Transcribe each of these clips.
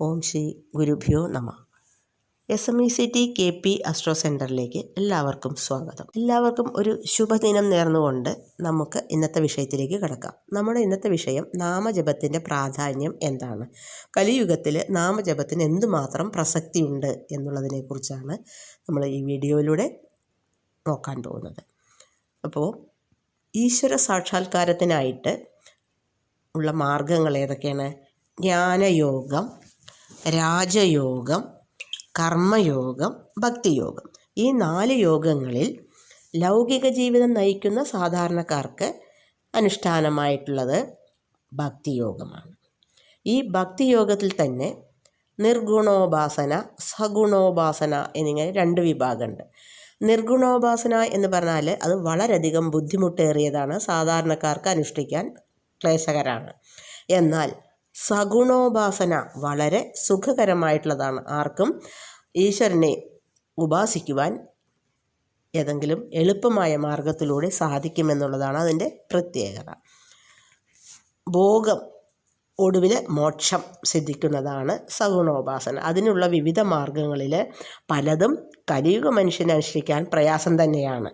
ഓം ശ്രീ ഗുരുഭ്യോ നമ. S M E C T K P astro സെന്ററിലേക്ക് എല്ലാവർക്കും സ്വാഗതം. എല്ലാവർക്കും ഒരു ശുഭദിനം നേർന്നുകൊണ്ട് നമുക്ക് ഇന്നത്തെ വിഷയത്തിലേക്ക് കിടക്കാം. നമ്മുടെ ഇന്നത്തെ വിഷയം നാമജപത്തിന്റെ പ്രാധാന്യം എന്താണ്? കലിയുഗത്തിൽ നാമജപത്തിന് എന്തുമാത്രം പ്രസക്തിയുണ്ട് എന്നുള്ളതിനെക്കുറിച്ചാണ് നമ്മൾ ഈ വീഡിയോയിലൂടെ നോക്കാൻ പോകുന്നത്. അപ്പോൾ ഈശ്വര സാക്ഷാത്കാരത്തിനായിട്ട് ഉള്ള മാർഗങ്ങൾ ഏതൊക്കെയാണ്? ജ്ഞാനയോഗം രാജയോഗം കർമ്മയോഗം ഭക്തിയോഗം. ഈ നാല് യോഗങ്ങളിൽ ലൗകിക ജീവിതം നയിക്കുന്ന സാധാരണക്കാർക്ക് അനുഷ്ഠാനമായിട്ടുള്ളത് ഭക്തിയോഗമാണ്. ഈ ഭക്തിയോഗത്തിൽ തന്നെ നിർഗുണോപാസന സഗുണോപാസന എന്നിങ്ങനെ രണ്ട് വിഭാഗമുണ്ട്. നിർഗുണോപാസന എന്ന് പറഞ്ഞാൽ അത് വളരെയധികം ബുദ്ധിമുട്ടേറിയതാണ് സാധാരണക്കാർക്ക് അനുഷ്ഠിക്കാൻ ക്ലേശകരാണ്. എന്നാൽ സഗുണോപാസന വളരെ സുഖകരമായിട്ടുള്ളതാണ്. ആർക്കും ഈശ്വരനെ ഉപാസിക്കുവാൻ ഏതെങ്കിലും എളുപ്പമായ മാർഗത്തിലൂടെ സാധിക്കുമെന്നുള്ളതാണ് അതിന്റെ പ്രത്യേകത. ഭോഗം ഒടുവിൽ മോക്ഷം സിദ്ധിക്കുന്നതാണ് സഗുണോപാസന. അതിനുള്ള വിവിധ മാർഗങ്ങളിൽ പലതും കലിയുഗ മനുഷ്യനെ അനുഷ്ഠിക്കാൻ പ്രയാസം തന്നെയാണ്.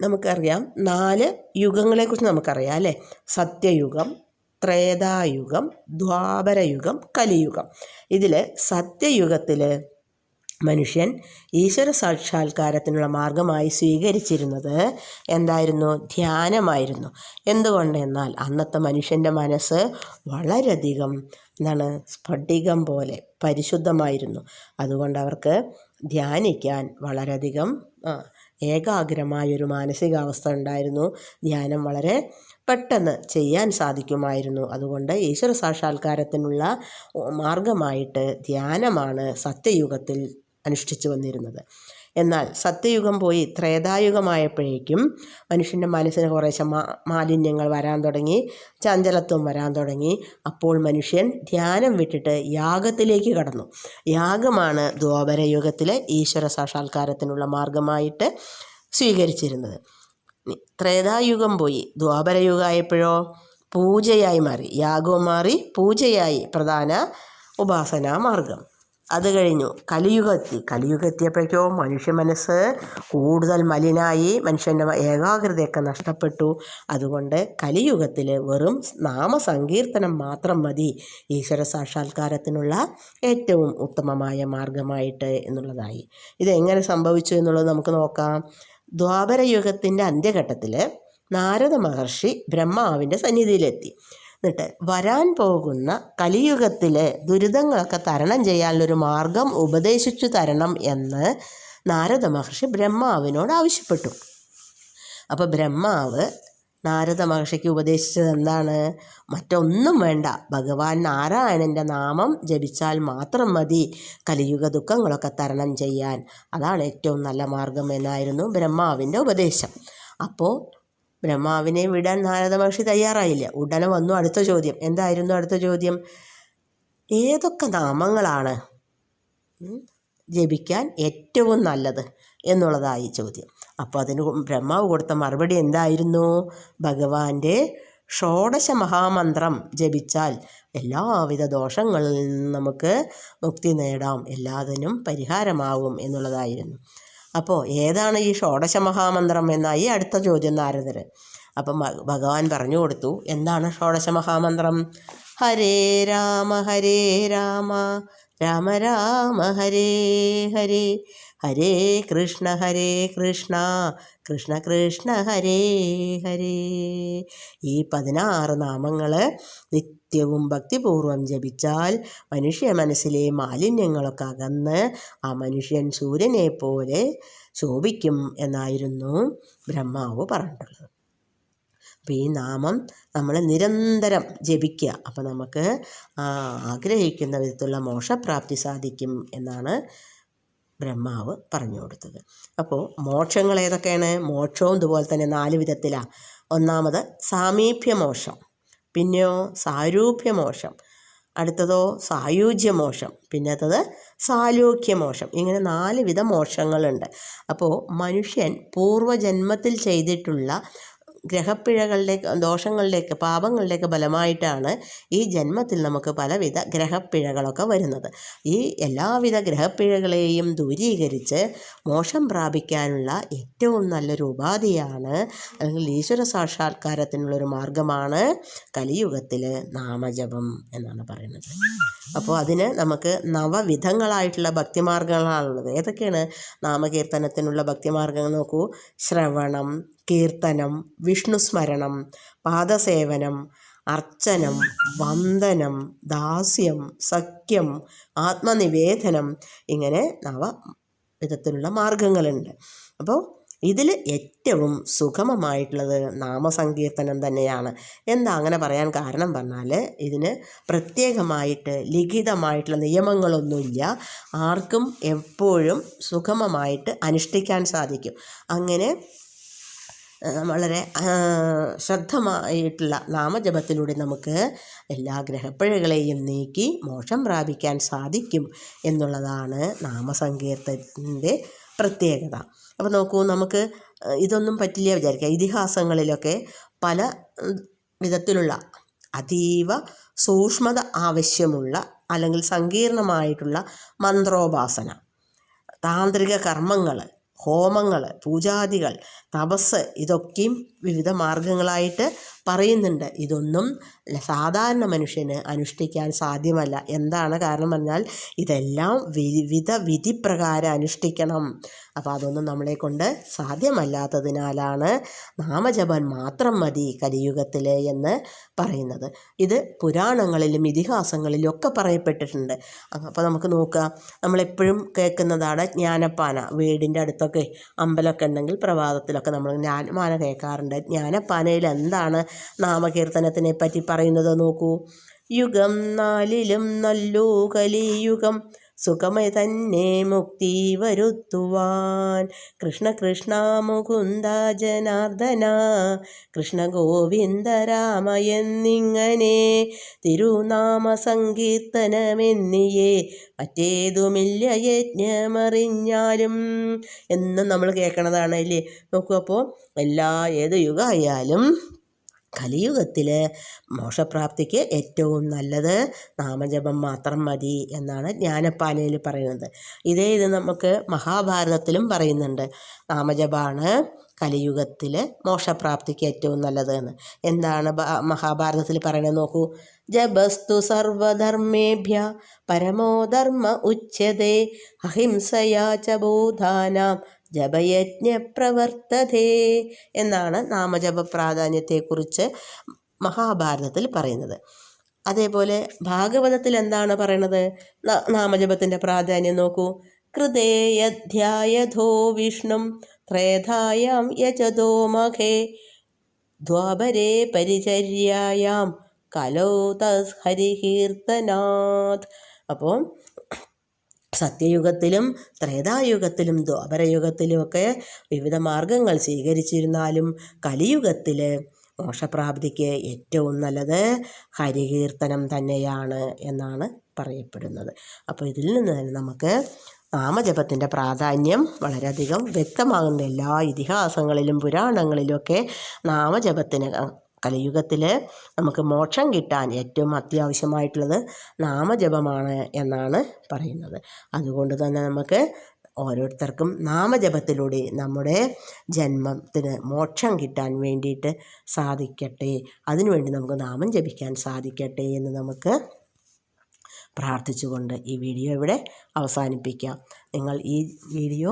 നമുക്കറിയാം നാല് യുഗങ്ങളെക്കുറിച്ച് നമുക്കറിയാം അല്ലേ? സത്യയുഗം ത്രേതായുഗം ദ്വാപരയുഗം കലിയുഗം. ഇതിൽ സത്യയുഗത്തിൽ മനുഷ്യൻ ഈശ്വര സാക്ഷാത്കാരത്തിനുള്ള മാർഗമായി സ്വീകരിച്ചിരുന്നത് എന്തായിരുന്നു? ധ്യാനമായിരുന്നു. എന്തുകൊണ്ടെന്നാൽ അന്നത്തെ മനുഷ്യന്റെ മനസ്സ് വളരെയധികം എന്താണ്? സ്ഫടികം പോലെ പരിശുദ്ധമായിരുന്നു. അതുകൊണ്ട് അവർക്ക് ധ്യാനിക്കാൻ വളരെയധികം ഏകാഗ്രമായൊരു മാനസികാവസ്ഥ ഉണ്ടായിരുന്നു. ധ്യാനം വളരെ പെട്ടെന്ന് ചെയ്യാൻ സാധിക്കുമായിരുന്നു. അതുകൊണ്ട് ഈശ്വര സാക്ഷാത്കാരത്തിനുള്ള മാർഗമായിട്ട് ധ്യാനമാണ് സത്യയുഗത്തിൽ അനുഷ്ഠിച്ചു വന്നിരുന്നത്. എന്നാൽ സത്യയുഗം പോയി ത്രേതായുഗമായപ്പോഴേക്കും മനുഷ്യന്റെ മനസ്സിന് കുറേശ്ശെ മാ മാലിന്യങ്ങൾ വരാൻ തുടങ്ങി ചഞ്ചലത്വം വരാൻ തുടങ്ങി. അപ്പോൾ മനുഷ്യൻ ധ്യാനം വിട്ടിട്ട് യാഗത്തിലേക്ക് കടന്നു. യാഗമാണ് ദ്വാപരയുഗത്തിലെ ഈശ്വര സാക്ഷാത്കാരത്തിനുള്ള മാർഗമായിട്ട് സ്വീകരിച്ചിരുന്നത്. ത്രേതായുഗം പോയി. ദ്വാപരയുഗമായപ്പോഴോ പൂജയായി മാറി. യാഗവും മാറി പൂജയായി പ്രധാന ഉപാസനാ മാർഗം. അത് കഴിഞ്ഞു. കലിയുഗത്തി കലിയുഗത്തിയപ്പോഴേക്കോ മനുഷ്യ മനസ്സ് കൂടുതൽ മലിനായി മനുഷ്യന്റെ ഏകാഗ്രതയൊക്കെ നഷ്ടപ്പെട്ടു. അതുകൊണ്ട് കലിയുഗത്തിൽ വെറും നാമസങ്കീർത്തനം മാത്രം മതി. ഈശ്വര സാക്ഷാത്കാരത്തിനുള്ള ഏറ്റവും ഉത്തമമായ മാർഗമായിട്ട് എന്നുള്ളതായി. ഇതെങ്ങനെ സംഭവിച്ചു എന്നുള്ളത് നമുക്ക് നോക്കാം. ദ്വാപരയുഗത്തിന്റെ അന്ത്യഘട്ടത്തിൽ നാരദ മഹർഷി ബ്രഹ്മാവിന്റെ സന്നിധിയിലെത്തി. എന്നിട്ട് വരാൻ പോകുന്ന കലിയുഗത്തിലെ ദുരിതങ്ങളൊക്കെ തരണം ചെയ്യാനുള്ളൊരു മാർഗം ഉപദേശിച്ചു തരണം എന്ന് നാരദ മഹർഷി ബ്രഹ്മാവിനോട് ആവശ്യപ്പെട്ടു. അപ്പോൾ ബ്രഹ്മാവ് നാരദ മഹർഷിക്ക് ഉപദേശിച്ചത് എന്താണ് മറ്റൊന്നും വേണ്ട. ഭഗവാൻ നാരായണന്റെ നാമം ജപിച്ചാൽ മാത്രം മതി. കലിയുഗ ദുഃഖങ്ങളൊക്കെ തരണം ചെയ്യാൻ. അതാണ് ഏറ്റവും നല്ല മാർഗം എന്നായിരുന്നു ബ്രഹ്മാവിന്റെ ഉപദേശം. അപ്പോൾ ബ്രഹ്മാവിനെ വിടാൻ നാരദ മഹർഷി തയ്യാറായില്ല. ഉടനെ വന്നു അടുത്ത ചോദ്യം. എന്തായിരുന്നു അടുത്ത ചോദ്യം? ഏതൊക്കെ നാമങ്ങളാണ്? ജപിക്കാൻ ഏറ്റവും നല്ലത് എന്നുള്ളതായി ചോദ്യം. അപ്പോൾ അതിന് ബ്രഹ്മാവ് കൊടുത്ത മറുപടി എന്തായിരുന്നു? ഭഗവാന്റെ ഷോഡശ മഹാമന്ത്രം ജപിച്ചാൽ എല്ലാവിധ ദോഷങ്ങളിൽ നിന്നും നമുക്ക് മുക്തി നേടാം എല്ലാത്തിനും പരിഹാരമാവും എന്നുള്ളതായിരുന്നു. അപ്പോൾ ഏതാണ് ഈ ഷോഡശ മഹാമന്ത്രം എന്നായി അടുത്ത ചോദ്യം നാരദർ അപ്പം ഭഗവാൻ പറഞ്ഞു കൊടുത്തു എന്താണ് ഷോഡശ മഹാമന്ത്രം ഹരേ രാമ ഹരേ രാമ രാമ രാമ ഹരേ ഹരേ. ഹരേ കൃഷ്ണ ഹരേ കൃഷ്ണ. കൃഷ്ണ കൃഷ്ണ ഹരേ ഹരേ. ഈ പതിനാറ് നാമങ്ങൾ നിത്യവും ഭക്തിപൂർവം ജപിച്ചാൽ മനുഷ്യ മനസ്സിലെ മാലിന്യങ്ങളൊക്കെ അകന്ന് ആ മനുഷ്യൻ സൂര്യനെ പോലെ ശോഭിക്കും എന്നായിരുന്നു ബ്രഹ്മാവ് പറഞ്ഞിട്ടുള്ളത്. അപ്പോൾ ഈ നാമം നമ്മൾ നിരന്തരം ജപിക്കുക അപ്പോൾ നമുക്ക് ആഗ്രഹിക്കുന്ന വിധത്തിലുള്ള മോക്ഷപ്രാപ്തി സാധിക്കും എന്നാണ് ബ്രഹ്മാവ് പറഞ്ഞു കൊടുത്തത്. അപ്പോൾ മോക്ഷങ്ങൾ ഏതൊക്കെയാണ്? മോക്ഷവും ഇതുപോലെ തന്നെ നാല് വിധത്തിലാണ് ഒന്നാമത് സാമീപ്യമോക്ഷം പിന്നെയോ സാരൂപ്യമോക്ഷം അടുത്തതോ സായുജ്യമോഷം പിന്നത്തത് സാലോക്യമോക്ഷം ഇങ്ങനെ നാല് വിധ മോക്ഷങ്ങളുണ്ട്. അപ്പോൾ മനുഷ്യൻ പൂർവജന്മത്തിൽ ചെയ്തിട്ടുള്ള ഗ്രഹപ്പിഴകളുടെയൊക്കെ ദോഷങ്ങളുടെയൊക്കെ പാപങ്ങളുടെയൊക്കെ ഫലമായിട്ടാണ് ഈ ജന്മത്തിൽ നമുക്ക് പലവിധ ഗ്രഹപ്പിഴകളൊക്കെ വരുന്നത്. ഈ എല്ലാവിധ ഗ്രഹപ്പിഴകളെയും ദൂരീകരിച്ച് മോശം പ്രാപിക്കാനുള്ള ഏറ്റവും നല്ലൊരു ഉപാധിയാണ് അല്ലെങ്കിൽ ഈശ്വര സാക്ഷാത്കാരത്തിനുള്ളൊരു മാർഗമാണ് കലിയുഗത്തിൽ നാമജപം എന്നാണ് പറയുന്നത്. അപ്പോൾ അതിന് നമുക്ക് നവവിധങ്ങളായിട്ടുള്ള ഭക്തിമാർഗങ്ങളാണുള്ളത്. ഏതൊക്കെയാണ് നാമകീർത്തനത്തിനുള്ള ഭക്തിമാർഗങ്ങൾ നോക്കൂ. ശ്രവണം കീർത്തനം വിഷ്ണുസ്മരണം പാദസേവനം അർച്ചനം വന്ദനം ദാസ്യം സഖ്യം ആത്മനിവേദനം ഇങ്ങനെ നവ വിധത്തിലുള്ള മാർഗങ്ങളുണ്ട്. അപ്പോൾ ഇതിൽ ഏറ്റവും സുഗമമായിട്ടുള്ളത് നാമസങ്കീർത്തനം തന്നെയാണ്. എന്താ അങ്ങനെ പറയാൻ കാരണം പറഞ്ഞാൽ ഇതിന് പ്രത്യേകമായിട്ട് ലിഖിതമായിട്ടുള്ള നിയമങ്ങളൊന്നുമില്ല. ആർക്കും എപ്പോഴും സുഗമമായിട്ട് അനുഷ്ഠിക്കാൻ സാധിക്കും. അങ്ങനെ വളരെ ശ്രദ്ധമായിട്ടുള്ള നാമജപത്തിലൂടെ നമുക്ക് എല്ലാ ഗ്രഹപ്പിഴകളെയും നീക്കി മോക്ഷം പ്രാപിക്കാൻ സാധിക്കും എന്നുള്ളതാണ് നാമസങ്കീർത്തത്തിന്റെ പ്രത്യേകത. അപ്പോൾ നോക്കൂ നമുക്ക് ഇതൊന്നും പറ്റില്ല വിചാരിക്കുക. ഇതിഹാസങ്ങളിലൊക്കെ പല വിധത്തിലുള്ള അതീവ സൂക്ഷ്മത ആവശ്യമുള്ള അല്ലെങ്കിൽ സങ്കീർണമായിട്ടുള്ള മന്ത്രോപാസന താന്ത്രിക കർമ്മങ്ങൾ ഹോമങ്ങൾ പൂജാദികൾ തപസ് ഇതൊക്കെയും വിവിധ മാർഗങ്ങളായിട്ട് പറയുന്നുണ്ട്. ഇതൊന്നും സാധാരണ മനുഷ്യന് അനുഷ്ഠിക്കാൻ സാധ്യമല്ല. എന്താണ് കാരണം പറഞ്ഞാൽ ഇതെല്ലാം വിവിധ വിധിപ്രകാരം അനുഷ്ഠിക്കണം. അപ്പോൾ അതൊന്നും നമ്മളെ കൊണ്ട് സാധ്യമല്ലാത്തതിനാലാണ് നാമജപം മാത്രം മതി കലിയുഗത്തിൽ എന്ന് പറയുന്നത്. ഇത് പുരാണങ്ങളിലും ഇതിഹാസങ്ങളിലും ഒക്കെ പറയപ്പെട്ടിട്ടുണ്ട്. അപ്പോൾ നമുക്ക് നോക്കാം നമ്മളെപ്പോഴും കേൾക്കുന്നതാണ് ജ്ഞാനപ്പാന. വീടിന്റെ അടുത്തൊക്കെ അമ്പലമൊക്കെ ഉണ്ടെങ്കിൽ പ്രഭാതത്തിലൊക്കെ നമ്മൾ ജ്ഞാനപ്പാന കേൾക്കാറുണ്ട്. ജ്ഞാനപ്പാനയിൽ എന്താണ് നാമകീർത്തനത്തിനെ പറ്റി പറയുന്നത് നോക്കൂ. യുഗം നാലിലും നല്ലു കലിയുഗം സുഖമയ തന്നെ മുക്തി വരുത്തുവാൻ. കൃഷ്ണ കൃഷ്ണ മുകുന്ദ ജനാർദ്ദന കൃഷ്ണ ഗോവിന്ദ രാമ എന്നിങ്ങനെ തിരുനാമ സങ്കീർത്തനമെന്നിയേ മറ്റേതുമില്ല യജ്ഞമറിഞ്ഞാലും. എന്നും നമ്മൾ കേൾക്കണതാണ് അല്ലേ? നോക്കൂ അപ്പോൾ എല്ലാ ഏത് യുഗമായാലും കലിയുഗത്തിൽ മോക്ഷപ്രാപ്തിക്ക് ഏറ്റവും നല്ലത് നാമജപം മാത്രം മതി എന്നാണ് ജ്ഞാനപ്പാലയിൽ പറയുന്നത്. ഇതേ ഇത് നമുക്ക് മഹാഭാരതത്തിലും പറയുന്നുണ്ട്. നാമജപമാണ് കലിയുഗത്തിൽ മോക്ഷപ്രാപ്തിക്ക് ഏറ്റവും നല്ലത് എന്ന്. എന്താണ് മഹാഭാരതത്തിൽ പറയണത് നോക്കൂ. ജപസ്തു സർവധർമ്മേഭ്യ പരമോധർമ്മ ഉച്ചതേ അഹിംസയാ ച ബോധാനാം. ജപയജ്ഞപ്രവർത്തതേ എന്നാണ് നാമജപ പ്രാധാന്യത്തെക്കുറിച്ച് മഹാഭാരതത്തിൽ പറയുന്നത്. അതേപോലെ ഭാഗവതത്തിൽ എന്താണ് പറയണത്? നാമജപത്തിന്റെ പ്രാധാന്യം നോക്കൂ. കൃതേയധ്യായധോ വിഷ്ണു ത്രേധായാം യജതോ മഖേ ദ്വാപരേ പരിചര്യായാം കലോ തസ് ഹരികീർത്തനാഥ് അപ്പോൾ സത്യയുഗത്തിലും ത്രേതായുഗത്തിലും ദ്വാപരയുഗത്തിലുമൊക്കെ വിവിധ മാർഗങ്ങൾ സ്വീകരിച്ചിരുന്നാലും കലിയുഗത്തിൽ മോക്ഷപ്രാപ്തിക്ക് ഏറ്റവും നല്ലത് ഹരികീർത്തനം തന്നെയാണ് എന്നാണ് പറയപ്പെടുന്നത്. അപ്പോൾ ഇതിൽ നിന്ന് തന്നെ നമുക്ക് നാമജപത്തിന്റെ പ്രാധാന്യം വളരെയധികം വ്യക്തമാകുന്ന എല്ലാ ഇതിഹാസങ്ങളിലും പുരാണങ്ങളിലുമൊക്കെ നാമജപത്തിന് കലിയുഗത്തിൽ നമുക്ക് മോക്ഷം കിട്ടാൻ ഏറ്റവും അത്യാവശ്യമായിട്ടുള്ളത് നാമജപമാണ് എന്നാണ് പറയുന്നത്. അതുകൊണ്ട് തന്നെ നമുക്ക് ഓരോരുത്തർക്കും നാമജപത്തിലൂടെ നമ്മുടെ ജന്മത്തിന് മോക്ഷം കിട്ടാൻ വേണ്ടിയിട്ട് സാധിക്കട്ടെ. അതിനുവേണ്ടി നമുക്ക് നാമം ജപിക്കാൻ സാധിക്കട്ടെ എന്ന് നമുക്ക് പ്രാർത്ഥിച്ചുകൊണ്ട് ഈ വീഡിയോ ഇവിടെ അവസാനിപ്പിക്കാം. നിങ്ങൾ ഈ വീഡിയോ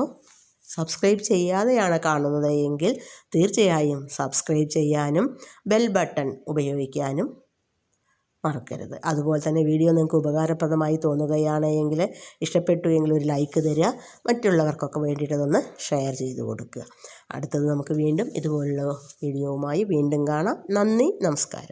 സബ്സ്ക്രൈബ് ചെയ്യാതെയാണ് കാണുന്നത് എങ്കിൽ തീർച്ചയായും സബ്സ്ക്രൈബ് ചെയ്യാനും ബെൽ ബട്ടൺ ഉപയോഗിക്കാനും മറക്കരുത്. അതുപോലെ തന്നെ വീഡിയോ നിങ്ങൾക്ക് ഉപകാരപ്രദമായി തോന്നുകയാണ് എങ്കിൽ ഇഷ്ടപ്പെട്ടു എങ്കിൽ ഒരു ലൈക്ക് തരിക മറ്റുള്ളവർക്കൊക്കെ വേണ്ടിയിട്ടതൊന്ന് ഷെയർ ചെയ്ത് കൊടുക്കുക. അടുത്തത് നമുക്ക് വീണ്ടും ഇതുപോലുള്ള വീഡിയോവുമായി വീണ്ടും കാണാം. നന്ദി നമസ്കാരം.